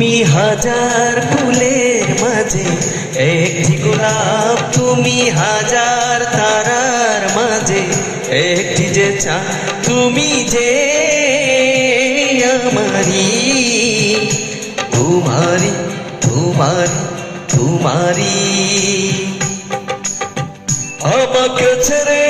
তুমি হাজার ফুলের মাঝে একটি গোলাপ তুমি হাজার তারার মাঝে, একটি যে চা তুমি যে আমারি। তোমারি তোমারি তোমারি। আমাকে ছেড়ে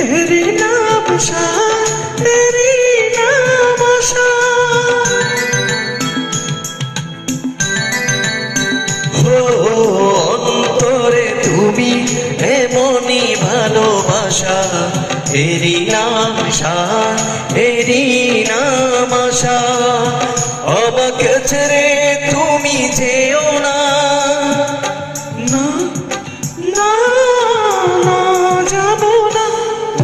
তেরি নাম তেরি তুমি এমনই ভালোবাসা। এরি নাম এরি নাম আমাকে ছেড়ে তুমি যেও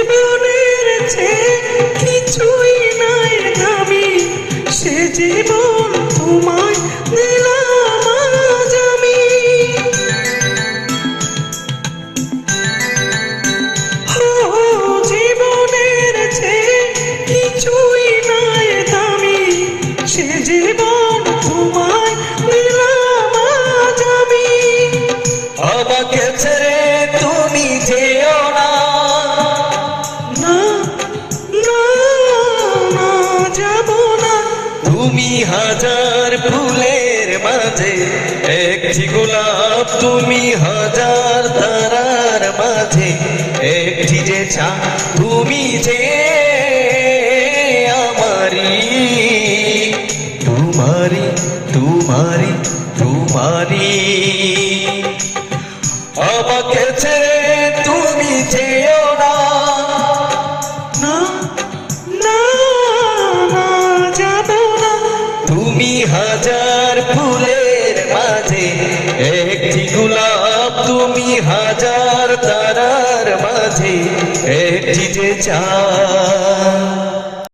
জীবনের চেয়ে কিছুই নাই দামি সে জীবন। তুমি হাজার ফুলের মাঝে, একটি গোলাপ তুমি হাজার তারার মাঝে, একটি যে ছা তুমি যে আমারি তোমারি তোমারি তোমারি ছেড়ে हज़ार तारे जे चार